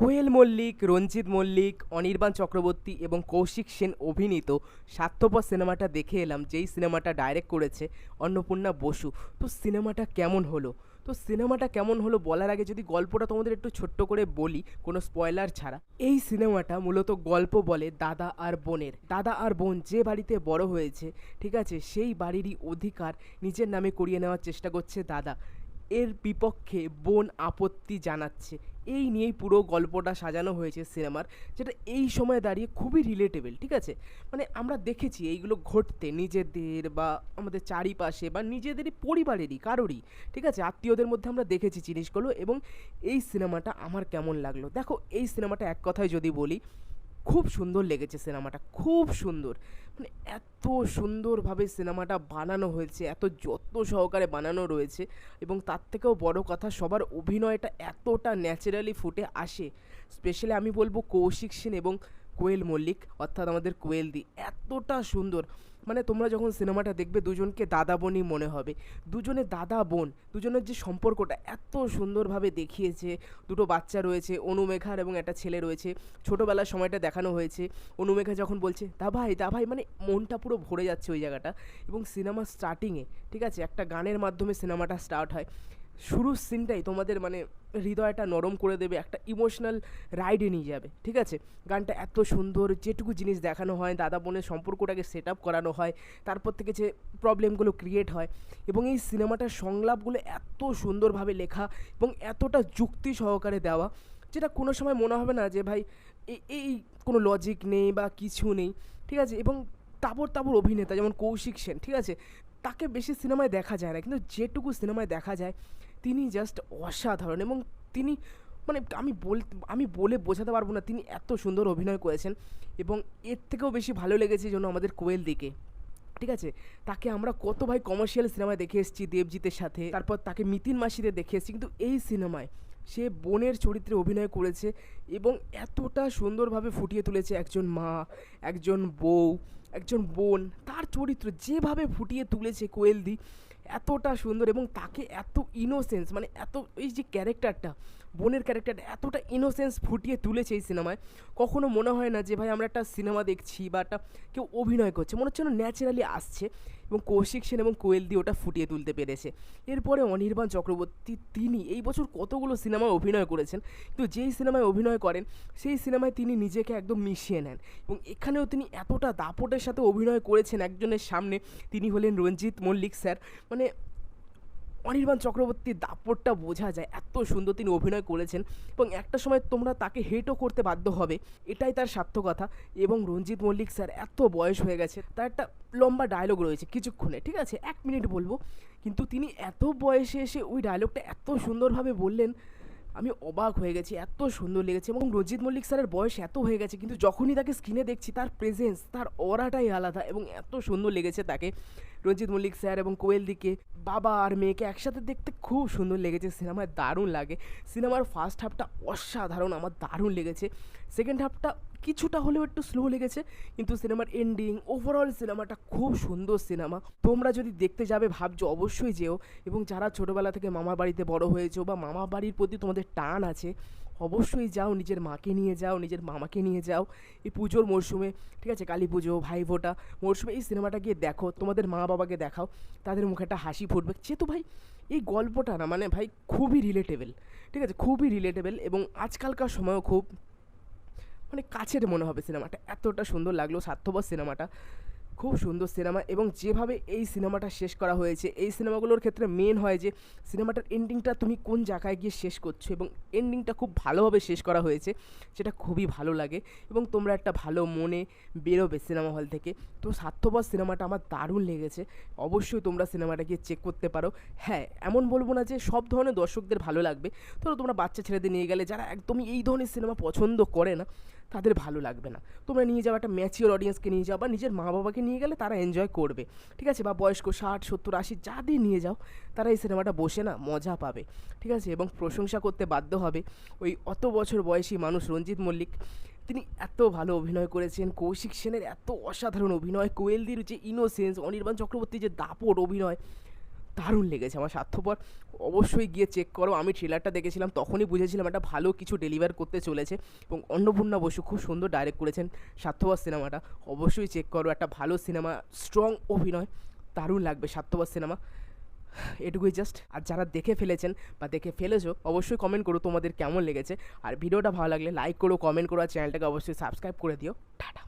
কোয়েল মল্লিক, রঞ্জিত মল্লিক, অনির্বাণ চক্রবর্তী এবং কৌশিক সেন অভিনীত স্বার্থপর সিনেমাটা দেখে এলাম, যেই সিনেমাটা ডাইরেক্ট করেছে অন্নপূর্ণা বসু। তো সিনেমাটা কেমন হলো? তো সিনেমাটা কেমন হলো বলার আগে যদি গল্পটা তোমাদের একটু ছোট্ট করে বলি, কোনো স্পয়লার ছাড়া। এই সিনেমাটা মূলত গল্প বলে দাদা আর বোনের। দাদা আর বোন যে বাড়িতে বড় হয়েছে, ঠিক আছে, সেই বাড়িরই অধিকার নিজের নামে করিয়ে নেওয়ার চেষ্টা করছে দাদা। এর বিপক্ষে বোন আপত্তি জানাচ্ছে। এই নিয়েই পুরো গল্পটা সাজানো হয়েছে সিনেমার, যেটা এই সময় দাঁড়িয়ে খুবই রিলেটেবল ঠিক আছে? মানে আমরা দেখেছি এইগুলো ঘটতে নিজেদের বা আমাদের চারিপাশে বা নিজেদেরই, পরিবারেরই, কারোরই, ঠিক আছে? আত্মীয়দের মধ্যে আমরা দেখেছি জিনিসগুলো এবং এই সিনেমাটা আমার কেমন লাগল। দেখো, এই সিনেমাটা এক কথায় যদি বলি খুব সুন্দর লেগেছে সিনেমাটা, খুব সুন্দর। মানে এত সুন্দরভাবে সিনেমাটা বানানো হয়েছে, এত যত্ন সহকারে বানানো রয়েছে এবং তার থেকেও বড় কথা সবার অভিনয়টা এতটা ন্যাচারালি ফুটে আসে। স্পেশালি আমি বলব কৌশিক সেন এবং কোয়েল মল্লিক, অর্থাৎ আমাদের কোয়েল দি, এতটা সুন্দর। মানে তোমরা যখন সিনেমাটা দেখবে দুজনকে দাদা বোনই মনে হবে। দুজনে দাদা বোন, দুজনের যে সম্পর্কটা এত সুন্দরভাবে দেখিয়েছে। দুটো বাচ্চা রয়েছে, অনুমেঘার এবং একটা ছেলে রয়েছে। ছোটোবেলার সময়টা দেখানো হয়েছে। অনুমেঘা যখন বলছে দা ভাই দা ভাই মানে মনটা পুরো ভরে যাচ্ছে ওই জায়গাটা। এবং সিনেমা স্টার্টিংয়ে ঠিক আছে? একটা গানের মাধ্যমে সিনেমাটা স্টার্ট হয়। শুরুর সিনটাই তোমাদের মানে হৃদয়টা নরম করে দেবে, একটা ইমোশনাল রাইডে নিয়ে যাবে, ঠিক আছে? গানটা এত সুন্দর, যেটুকু জিনিস দেখানো হয়, দাদা বোনের সম্পর্কটাকে সেট আপ করানো হয়, তারপর থেকে যে প্রবলেমগুলো ক্রিয়েট হয় এবং এই সিনেমাটার সংলাপগুলো এত সুন্দরভাবে লেখা এবং এতটা যুক্তি সহকারে দেওয়া, যেটা কোনো সময় মনে হবে না যে, ভাই এই কোনো লজিক নেই বা কিছু নেই। ঠিক আছে? এবং তাবর তাবর অভিনেতা, যেমন কৌশিক সেন, ঠিক আছে? তাকে বেশি সিনেমায় দেখা যায় না, কিন্তু যেটুকু সিনেমায় দেখা যায় তিনি জাস্ট অসাধারণ এবং তিনি মানে আমি বল, আমি বলে বোঝাতে পারব না, তিনি এত সুন্দর অভিনয় করেছেন এবং এর থেকেও বেশি ভালো লেগেছে জন্য আমাদের কোয়েল দিকে। ঠিক আছে? তাকে আমরা কত ভাই কমার্শিয়াল সিনেমায় দেখে এসেছি দেবজিতের সাথে, তারপর তাকে মিতিন মাসিতে দেখে এসেছি, কিন্তু এই সিনেমায় সে বোনের চরিত্রে অভিনয় করেছে এবং এতটা সুন্দরভাবে ফুটিয়ে তুলেছে একজন মা, একজন বউ, একজন বোন, তার চরিত্র যেভাবে ফুটিয়ে তুলেছে কোয়েলদি এতটা সুন্দর এবং তাকে এত ইনোসেন্স মানে এত এই যে ক্যারেক্টারটা বোনের ক্যারেক্টারটা এতটা ইনোসেন্স ফুটিয়ে তুলেছে এই সিনেমায় কখনো মনে হয় না যে ভাই আমরা একটা সিনেমা দেখছি বা একটা কেউ অভিনয় করছে। মনে হচ্ছে ন্যাচারালি আসছে এবং কৌশিক সেন এবং কোয়েল দিয়ে ওটা ফুটিয়ে তুলতে পেরেছে। এরপরে অনির্বাণ চক্রবর্তী তিনি এই বছর কতগুলো সিনেমায় অভিনয় করেছেন, কিন্তু যেই সিনেমায় অভিনয় করেন, সেই সিনেমায় তিনি নিজেকে একদম মিশিয়ে নেন এবং এখানেও তিনি এতটা দাপটের সাথে অভিনয় করেছেন একজনের সামনে, তিনি হলেন রঞ্জিত মল্লিক স্যার মানে অনির্বাণ চক্রবর্তীর দাপটটা বোঝা যায়, এত সুন্দর তিনি অভিনয় করেছেন এবং একটা সময় তোমরা তাকে হেটও করতে বাধ্য হবে, এটাই তার সার্থকতা এবং রঞ্জিত মল্লিক স্যার এত বয়স হয়ে গেছে, তার একটা লম্বা ডায়লগ রয়েছে কিছুক্ষণে, ঠিক আছে? এক মিনিট বলব, কিন্তু তিনি এত বয়সে এসে ওই ডায়লগটা এত সুন্দরভাবে বললেন, আমি অবাক হয়ে গেছি, এত সুন্দর লেগেছে এবং রঞ্জিত মল্লিক স্যারের বয়স এত হয়ে গেছে, কিন্তু যখনই তাকে স্ক্রিনে দেখছি, তার প্রেজেন্স তার অরাটাই আলাদা এবং এত সুন্দর লেগেছে তাকে। রঞ্জিত মল্লিক স্যার এবং কোয়েল দিকে বাবা আর মেয়েকে একসাথে দেখতে খুব সুন্দর লেগেছে। সিনেমায় দারুণ লাগে। সিনেমার ফার্স্ট হাফটা অসাধারণ, আমার দারুণ লেগেছে। সেকেন্ড হাফটা কিছুটা হলেও একটু স্লো লেগেছে, কিন্তু সিনেমার এন্ডিং ওভারঅল সিনেমাটা খুব সুন্দর সিনেমা। তোমরা যদি দেখতে যাবে, ভাবছ অবশ্যই যেও। এবং যারা ছোটোবেলা থেকে মামার বাড়িতে বড় হয়েছো বা মামা বাড়ির প্রতি তোমাদের টান আছে অবশ্যই যাও, নিজের মাকে নিয়ে যাও, নিজের মামাকে নিয়ে যাও। এই পুজোর মরশুমে, ঠিক আছে, কালী পুজো ভাই ফোঁটা মরশুমে এই সিনেমাটা গিয়ে দেখো, তোমাদের মা বাবাকে দেখাও, তাদের মুখে একটা হাসি ফুটবে। যেহেতু ভাই, এই গল্পটা না মানে ভাই খুবই রিলেটেবল ঠিক আছে, খুবই রিলেটেবল এবং আজকালকার সময়ও খুব মানে কাছের মনে হবে সিনেমাটা, এতটা সুন্দর লাগল, স্বার্থপর সিনেমাটা। খুব সুন্দর সিনেমা এবং যেভাবে এই সিনেমাটা শেষ করা হয়েছে, এই সিনেমাগুলোর ক্ষেত্রে মেন হয় যে সিনেমাটার এন্ডিংটা তুমি কোন জায়গায় গিয়ে শেষ করছ এবং এন্ডিংটা খুব ভালোভাবে শেষ করা হয়েছে, সেটা খুবই ভালো লাগে এবং তোমরা একটা ভালো মনে বেরোবে সিনেমা হল থেকে। তো স্বার্থপর সিনেমাটা আমার দারুণ লেগেছে, অবশ্যই তোমরা সিনেমাটা গিয়ে চেক করতে পারো। হ্যাঁ এমন বলব না যে সব ধরনের দর্শকদের ভালো লাগবে। ধরো তোমরা বাচ্চা ছেলেদের নিয়ে গেলে যারা একদমই এই ধরনের সিনেমা পছন্দ করে না তাদের ভালো লাগবে না। তোমরা নিয়ে যাও একটা ম্যাচিওর অডিয়েন্সকে নিয়ে যাও বা নিজের মা বাবাকে নিয়ে গেলে তারা এনজয় করবে। ঠিক আছে? বা বয়স্ক ষাট, সত্তর, আশি যাদের নিয়ে যাও, তারা এই সিনেমাটা বসে না, মজা পাবে। ঠিক আছে? এবং প্রশংসা করতে বাধ্য হবে। ওই অত বছর বয়সী মানুষ রঞ্জিত মল্লিক, তিনি এত ভালো অভিনয় করেছেন, কৌশিক সেনের এত অসাধারণ অভিনয়, কোয়েলদির যে ইনোসেন্স অনির্বাণ চক্রবর্তীর যে দাপট অভিনয় দারুণ লেগেছে, আমার স্বার্থপর। অবশ্যই গিয়ে চেক করো, আমি ট্রেলারটা দেখেছিলাম, তখনই বুঝেছিলাম একটা ভালো কিছু ডেলিভার করতে চলেছে এবং অন্নপূর্ণা বসু খুব সুন্দর ডাইরেক্ট করেছেন স্বার্থপর সিনেমাটা। অবশ্যই চেক করো, একটা ভালো সিনেমা স্ট্রং অভিনয়, দারুণ লাগবে স্বার্থপর সিনেমা। এটুকুই জাস্ট আর যারা দেখে ফেলেছেন বা দেখে ফেলেছো, অবশ্যই কমেন্ট করো তোমাদের কেমন লেগেছে। আর ভিডিওটা ভালো লাগলে লাইক করো কমেন্ট করো, আর চ্যানেলটাকে অবশ্যই সাবস্ক্রাইব করে দিও। টাটা।